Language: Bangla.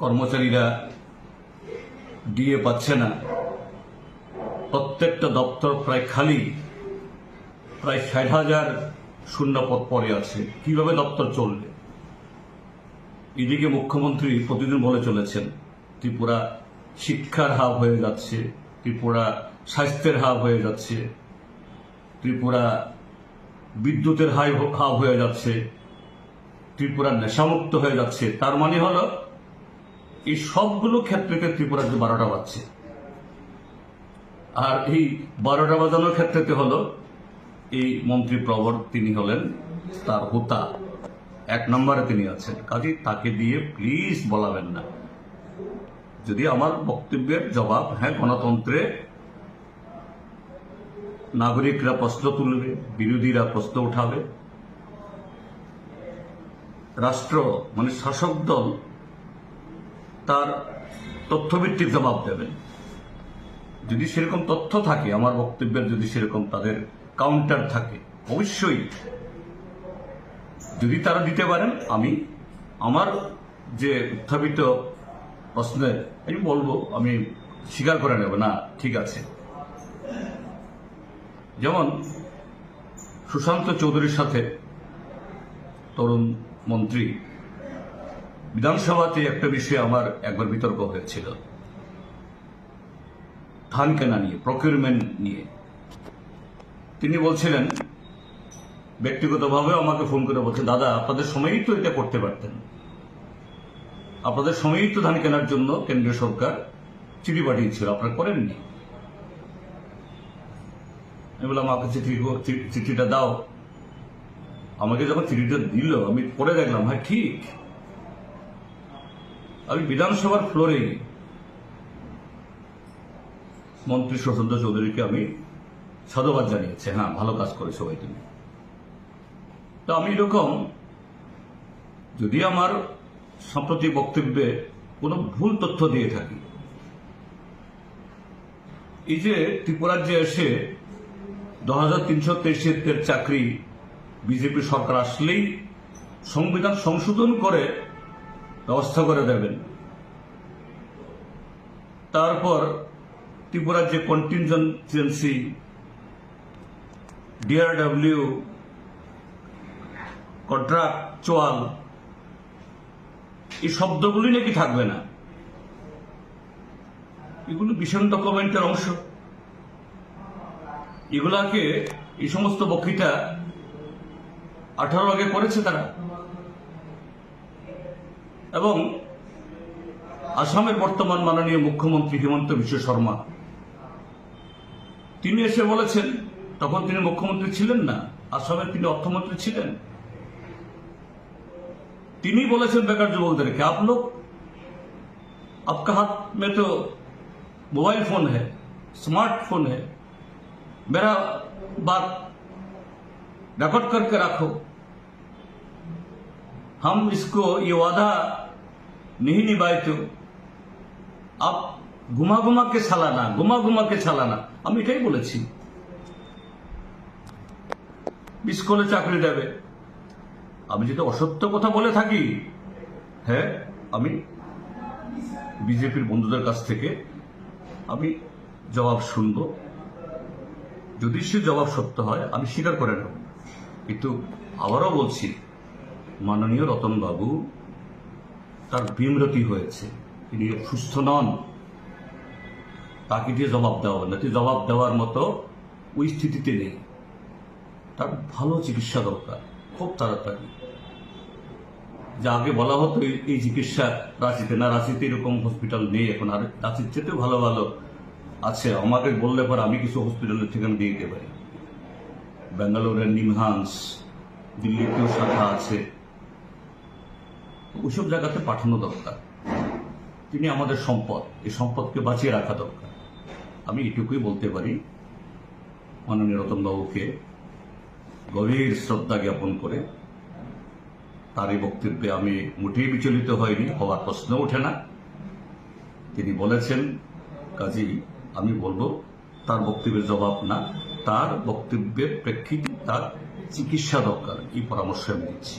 কর্মচারীরা ডিএ পাচ্ছে না। প্রত্যেকটা দপ্তর প্রায় খালি। প্রায় ষাট হাজার শূন্য পদ পড়ে আছে। কীভাবে দপ্তর চলবে? এদিকে মুখ্যমন্ত্রী প্রতিদিন বলে চলেছেন, ত্রিপুরা শিক্ষার হাব হয়ে যাচ্ছে, ত্রিপুরা স্বাস্থ্যের হাব হয়ে যাচ্ছে, ত্রিপুরা বিদ্যুতের হাই হাব হয়ে যাচ্ছে, ত্রিপুরা নেশামুক্ত হয়ে যাচ্ছে। তার মানে হলো এই সবগুলো ক্ষেত্রেতে ত্রিপুরাতে বারোটা বাজছে। আর এই বারোটা বাজানোর ক্ষেত্রেতে হলো, এই মন্ত্রী প্রবর তিনি হলেন, তার হোতা। এক নম্বরে তিনি আছেন। কাজে, তাকে দিয়ে প্লিজ বলাবেন না। যদি আমার বক্তব্যের জবাব হ্যাঁ গণতন্ত্রে নাগরিকরা প্রশ্ন তুলবে, বিরোধীরা প্রশ্ন উঠাবে, রাষ্ট্র মানে শাসক দল তার তথ্যভিত্তিক জবাব দেবেন। যদি সেরকম তথ্য থাকে, আমার বক্তব্যের যদি সেরকম তাদের কাউন্টার থাকে, অবশ্যই। যদি তারা দিতে পারেন, আমি আমার যে উত্থাপিত প্রশ্নের আমি বলব, আমি স্বীকার করে নেব, না, ঠিক আছে। যেমন সুশান্ত চৌধুরীর সাথে তরুণ মন্ত্রী বিধানসভাতে একটা বিষয়ে আমার একবার বিতর্ক হয়েছিল। ধান কেনা নিয়ে প্রকিউরমেন্ট নিয়ে। তিনি বলছিলেন ব্যক্তিগতভাবে আমাকে ফোন করে বলছে দাদা, আপনাদের সময়ই তো এটা করতে পারতেন। আপনাদের সময়ই তো ধান কেনার জন্য কেন্দ্রীয় সরকার চিঠি পাঠিয়েছিল, আপনারা করেননি। আমি বললাম, আমাকে চিঠি, চিঠিটা দাও। আমাকে যখন চিঠিটা দিল, আমি পড়ে দেখলাম হ্যাঁ ঠিক। আমি বিধানসভার ফ্লোরে মন্ত্রী সুশান্ত চৌধুরীকে আমি সাধুবাদ জানিয়েছি হ্যাঁ ভালো কাজ করে সবাই তুমি। তো আমি এরকম, যদি আমার সম্প্রতি বক্তব্যে কোনো ভুল তথ্য দিয়ে থাকি, এই যে ত্রিপুরাজ্যে এসে দশ হাজার তিনশো চাকরি বিজেপি সরকার আসলেই সংবিধান সংশোধন করে ব্যবস্থা করে দেবেন। তারপর ত্রিপুরার যে কন্টিনজেন্সি ডিআরডব্লিউ কন্ট্রাকচুয়াল এই শব্দগুলি নাকি থাকবে না? এগুলো ভীষণ ডকুমেন্টের অংশ। এগুলাকে এই সমস্ত বক্তৃতা আঠারো আগে করেছে তারা। এবং আসামের বর্তমান মাননীয় মুখ্যমন্ত্রী হিমন্ত বিশ্ব শর্মা তিনি এসে বলেছেন তখন তিনি মুখ্যমন্ত্রী ছিলেন না আসামের তিনি অর্থমন্ত্রী ছিলেন তিনি বলেছেন বেকার যুবকদেরকে आप लोग आपका हाथ में तो मोबाइल फोन है स्मार्टफोन है मेरा बात रिकॉर्ड करके रखो हम इसको ये वादा नहीं निभाए तो आप ঘুমা ঘুমাকে চালানা ঘুমা ঘুমাকে চালানা আমি এটাই বলেছি স্কুলে চাকরি দেবে আমি যদি অসত্য কথা বলে থাকি হ্যাঁ আমি বিজেপির বন্ধুদের কাছ থেকে আমি জবাব শুনব যদি সে জবাব সত্য হয় আমি স্বীকার করে নেব কিন্তু আবারও বলছি মাননীয় রতনবাবু তার বিমরতি হয়েছে। তিনি সুস্থ নন। তাকে দিয়ে জবাব দেওয়া হবে না। জবাব দেওয়ার মতো ওই স্থিতিতে নেই। তার ভালো চিকিৎসা দরকার, খুব তাড়াতাড়ি। যা আগে বলা হতো, এই- এই চিকিৎসা রাঁচিতে না রাঁচিতে এরকম হসপিটাল নেই। এখন আর রাঁচির চেয়েতেও ভালো ভালো আছে। আমাকে বললে পর আমি কিছু হসপিটালের ঠিকানা দিয়ে দিতে পারি। ব্যাঙ্গালোরের নিমহান্স, দিল্লিতেও শাখা আছে। ওইসব জায়গাতে পাঠানো দরকার। তিনি আমাদের সম্পদ, এই সম্পদকে বাঁচিয়ে রাখা দরকার। আমি এটুকুই বলতে পারি, মাননীয় রতনবাবুকে গভীর শ্রদ্ধা জ্ঞাপন করে তার এই বক্তব্যে আমি মোটেই বিচলিত হয়নি হওয়ার প্রশ্ন ওঠে না। তিনি বলেছেন কাজেই আমি বলব, তার বক্তব্যের জবাব না, তার বক্তব্যের প্রেক্ষিতে তার চিকিৎসা দরকার, এই পরামর্শ আমি দিচ্ছি।